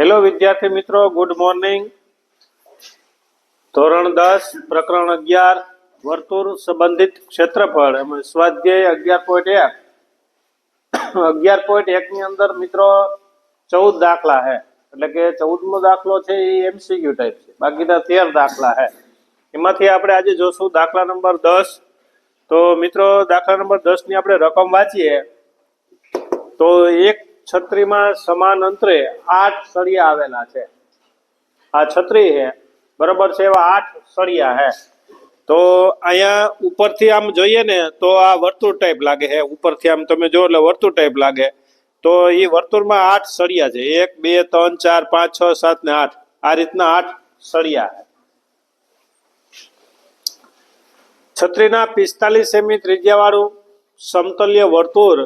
Hello વિદ્યાર્થી મિત્રો, good morning. ધોરણ દસ, પ્રકરણ અગિયાર, વર્તુળ સંબંધિત ક્ષેત્રફળ. એમાં સ્વાધ્યાય અગિયાર પોઈન્ટ એક. અગિયાર પોઈન્ટ એક ની અંદર મિત્રો ચૌદ દાખલા હે. એટલે કે ચૌદમો દાખલો છે એ એમસીક્યુ ટાઈપ છે. બાકીના તેર દાખલા હે. એમાંથી આપણે આજે જોશું દાખલા નંબર દસ. તો મિત્રો, દાખલા નંબર દસની આપણે રકમ વાંચીએ. તો એક છત્રીમાં સમાન અંતરે આઠ સળિયા આવેલા છે. આ છત્રી હે બરોબર છે, એવા આઠ સળિયા હે તો અહીંયા ઉપરથી આમ જોઈએ ને, તો આ વર્તુળ ટાઈપ લાગે છે. ઉપરથી આમ તમે જો એટલે વર્તુળ ટાઈપ લાગે. તો એ વર્તુળમાં આઠ સળિયા છે. એક, બે, ત્રણ, ચાર, પાંચ, છ, સાત ને આઠ. આ રીતના આઠ સળિયા હે છત્રીના પિસ્તાલીસ સેમી ત્રિજ્યાવાળું સમતલ્ય વર્તુળ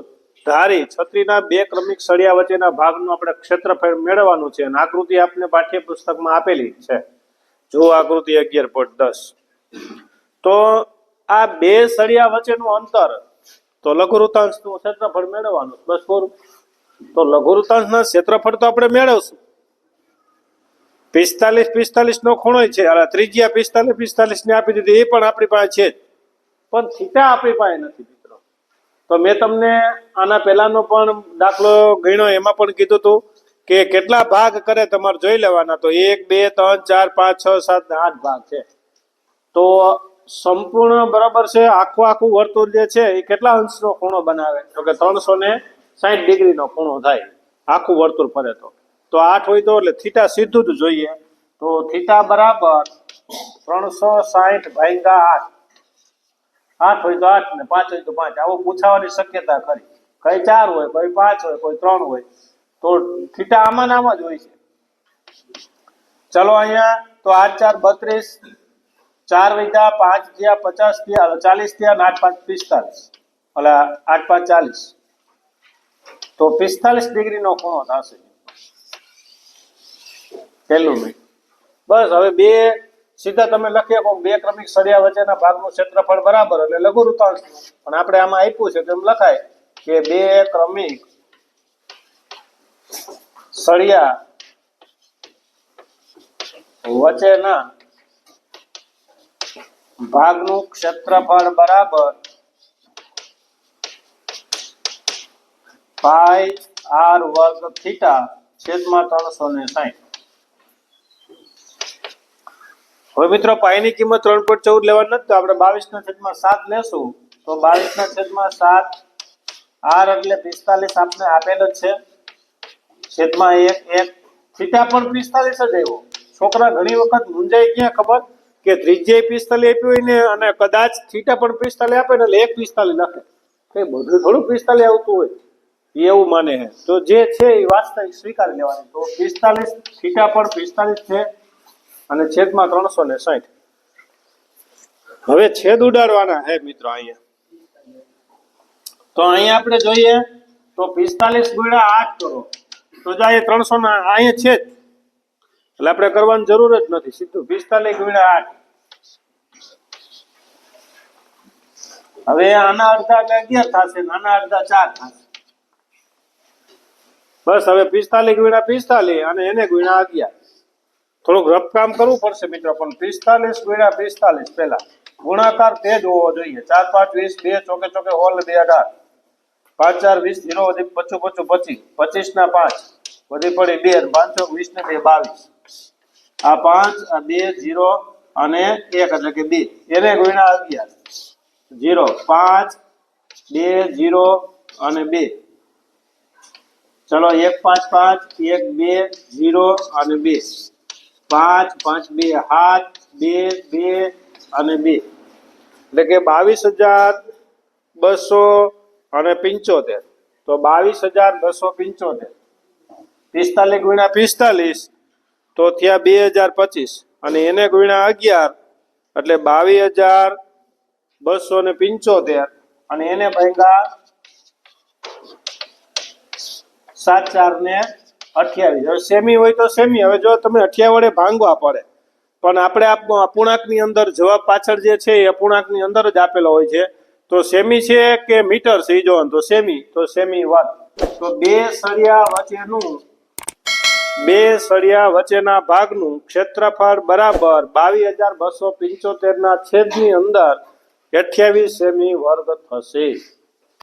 ધારી છત્રીના બે ક્રમિક સળિયા વચ્ચેના ભાગનું આપણે ક્ષેત્રફળ મેળવવાનું છે અને આકૃતિ આપને પાઠ્યપુસ્તકમાં આપેલી છે. જો આકૃતિ અગિયાર પોઈન્ટ દસ. તો આ બે સળિયા વચ્ચેનું અંતર, તો લઘુવૃતાંશનું ક્ષેત્રફળ મેળવવાનું બસ પૂરું તો લઘુવૃતાંશના ક્ષેત્રફળ તો આપણે મેળવશું. પિસ્તાલીસ પિસ્તાલીસ નો ખૂણો છે. ત્રિજ્યા પિસ્તાલીસ પિસ્તાલીસ ને આપી દીધી. એ પણ આપણી પાસે છે પણ થીટા આપણી પાસે નથી. તો મેં તમને આના પહેલાનો પણ દાખલો ગણ્યો, એમાં પણ કીધું હતું કે કેટલા ભાગ કરે તમારે જોઈ લેવાના. તો એક, બે, ત્રણ, ચાર, પાંચ, છ, સાત, આઠ ભાગ છે. તો સંપૂર્ણ બરાબર છે, આખું આખું વર્તુળ જે છે, એ કેટલા અંશનો ખૂણો બનાવે? તો કે ત્રણસો ને સાઠ ડિગ્રીનો ખૂણો થાય, આખું વર્તુળ ફરે તો. તો આઠ હોય તો એટલે થીટા સીધું જ જોઈએ. તો થીટા બરાબર ત્રણસો સાઠ ભાગ્યા આઠ. આઠ હોય તો આઠ ને પાંચ હોય તો પાંચ. આવું પૂછાવાની શક્યતા ખરી. કઈ ચાર હોય, કોઈ પાંચ હોય, કોઈ ત્રણ હોય, તો થીટા આમાં નામાં જ હોય છે. ચલો અહીંયા તો આઠ ચાર બત્રીસ, ચાર વૈદા પાંચ થયા પચાસ થયા ચાલીસ થયા અને આઠ પાંચ પિસ્તાલીસ. એટલે આઠ પાંચ ચાલીસ. તો પિસ્તાલીસ ડિગ્રીનો ખૂણો થશે. પહેલું બસ, હવે બે સીધા તમે લખી શકો બે ક્રમિક સળિયા વચ્ચેના ભાગનું ક્ષેત્રફળ બરાબર એટલે લઘુ વૃત્તાંશ પણ આપણે આમાં આપ્યું છે તેમ લખાય કે બે ક્રમિક સળિયા વચ્ચેના ભાગનું ક્ષેત્રફળ બરાબર પાય આર વર્ગ થીટા છેદમાં ત્રણસો ને સાઠ હવે મિત્રો પાઈની કિંમત ત્રણ પોઈન્ટ ચૌદ લેવાની નથી, તો આપણે બાવીસ ના છેદમાં સાત લેશું. તો બાવીસ ના છેદમાં સાત, આર એટલે પિસ્તાલીસ આપને આપેલ જ છે. છેદમાં એક એક, થીટા પણ પિસ્તાલીસ જ આવ્યો. છોકરા ઘણી વખત મૂંઝાઈ ગયા, ખબર? કે ત્રિજ્યાએ પિસ્તાલીસ આપ્યું હોય ને, અને કદાચ થીટા પણ પિસ્તાલીસ આપે ને, એટલે એક પિસ્તાલીસ લખે. કઈ બધું થોડું પિસ્તાલીસ આવતું હોય. એવું માને તો જે છે એ વાસ્તવિક સ્વીકારી લેવાની. તો પિસ્તાલીસ, થીટા પણ પિસ્તાલીસ છે. અને છેદમાં ત્રણસો ને સાઠ. હવે છેદ ઉડાડવાના હે મિત્રો અહીંયા. તો અહીંયા આપણે જોઈએ, તો પિસ્તાલીસ ગુણ્યા આઠ કરો. તો જાય ત્રણસો ના અહીંયા છે એટલે આપણે કરવાની જરૂર જ નથી, સીધું પિસ્તાલીસ ગુણ્યા આઠ. હવે આના અડધા અગિયાર થશે? નાના અડધા ચાર થશે. બસ, હવે પિસ્તાલીસ ગુણ્યા પિસ્તાલીસ અને એને ગુણ્યા અગિયાર. થોડુંક રફ કામ કરવું પડશે મિત્રો, પણ પિસ્તાલીસ ગુણ્યા પિસ્તાલીસ પહેલા. ગુણાકાર તે જ હોવો જોઈએ. ચાર, પાંચ, વીસ, બે, ચોકે ચોકે, હોલ, બે, અઢાર. પાંચ, ચાર, વીસ જીરો વધી પચું પચું પચીસ. પચીસ ના પાંચ. વધી પડી બે પાંચસો વીસ ને બે, બાવીસ. આ પાંચ, આ બે, જીરો, અને એક એટલે કે બે. એને ગુણ્યા અગિયાર. જીરો, પાંચ, બે, જીરો, અને બે. ચલો, એક, પાંચ પાંચ, એક, બે, જીરો, અને બે. પાંચ પાંચ, બે, હાથ, બે બે અને બે. એટલે કે બાવીસ હજાર બસો અને પંચોતેર. તો બાવીસ હજાર બસો પંચોતેર. પિસ્તાલીસ ગુણ્યા પિસ્તાલીસ, તો થયા બે હજાર પચીસ. અને એને ગુણ્યા અગિયાર, એટલે બાવીસ હજાર બસો ને પંચોતેર. અને એને ભાગ્યા સાત ચાર ને અઠ્યાવીસ. હવે સેમી હોય તો સેમી. હવે જો તમે અઠ્યા વડે ભાંગવા પડે. પણ આપણે આ અપૂર્ણાંકની અંદર જવાબ પાછળ જે છે એ અપૂર્ણાંકની અંદર જ આપેલો હોય છે. તો સેમી છે કે મીટર છે જો તો સેમી તો સેમી વન તો બે સળિયા વચ્ચેનું, બે સળિયા વચ્ચેના ભાગનું ક્ષેત્રફળ બરાબર બાવીસ હજાર બસો પંચોતેર ના છેદની અંદર અઠ્યાવીસ સેમી વર્ગ થશે.